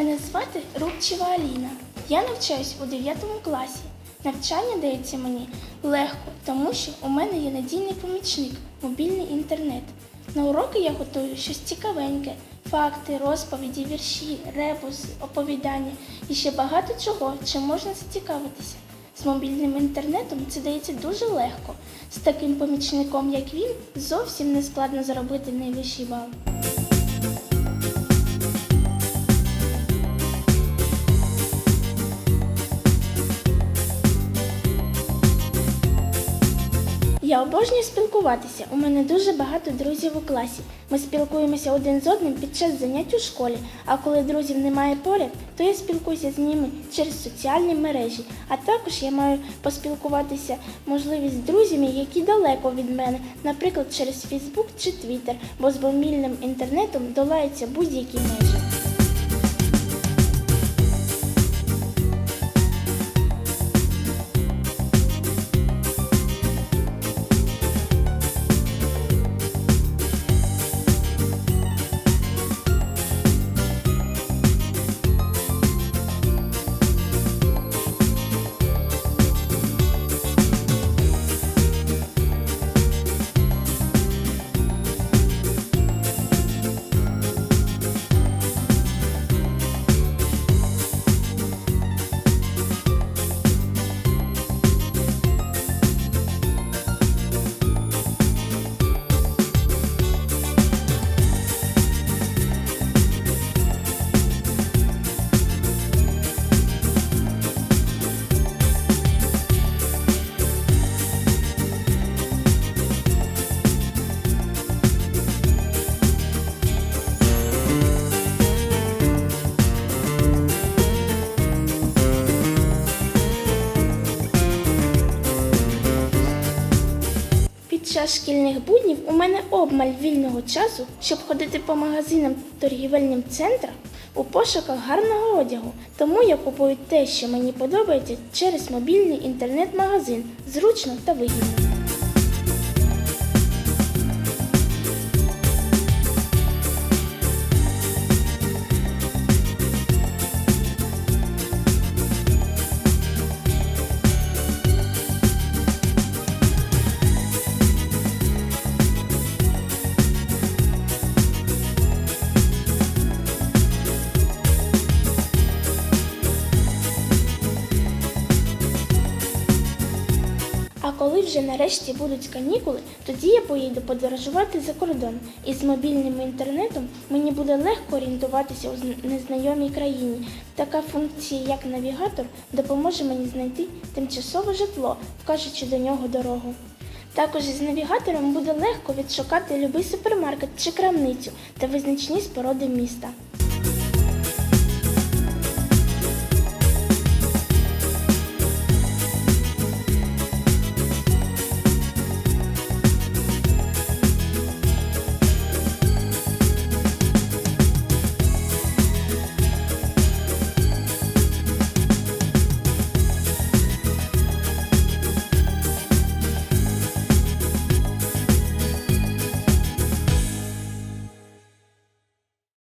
звати Рубчева Аліна. Я навчаюсь у 9 класі. Навчання дається мені легко, тому що у мене є надійний помічник мобільний інтернет. На уроки я готую щось цікавеньке: факти, розповіді, вірші, ребуси, оповідання і ще багато чого, чим можна зацікавитися. З мобільним інтернетом це дається дуже легко. З таким помічником, як він, зовсім не складно заробити найвищий бал. Я обожнюю спілкуватися. У мене дуже багато друзів у класі. Ми спілкуємося один з одним під час занять у школі. А коли друзів немає поряд, то я спілкуюся з ними через соціальні мережі. А також я маю поспілкуватися можливість з друзями, які далеко від мене, наприклад, через Фейсбук чи Твіттер, бо з мобільним інтернетом долаються будь-які межі. Час шкільних буднів у мене обмаль вільного часу, щоб ходити по магазинам та торгівельним центрам у пошуках гарного одягу. Тому я купую те, що мені подобається, через мобільний інтернет-магазин. Зручно та вигідно. Вже нарешті будуть канікули, тоді я поїду подорожувати за кордон. І з мобільним інтернетом мені буде легко орієнтуватися у незнайомій країні. Така функція, як навігатор, допоможе мені знайти тимчасове житло, вкажучи до нього дорогу. Також із навігатором буде легко відшукати любий супермаркет чи крамницю та визначні споруди міста.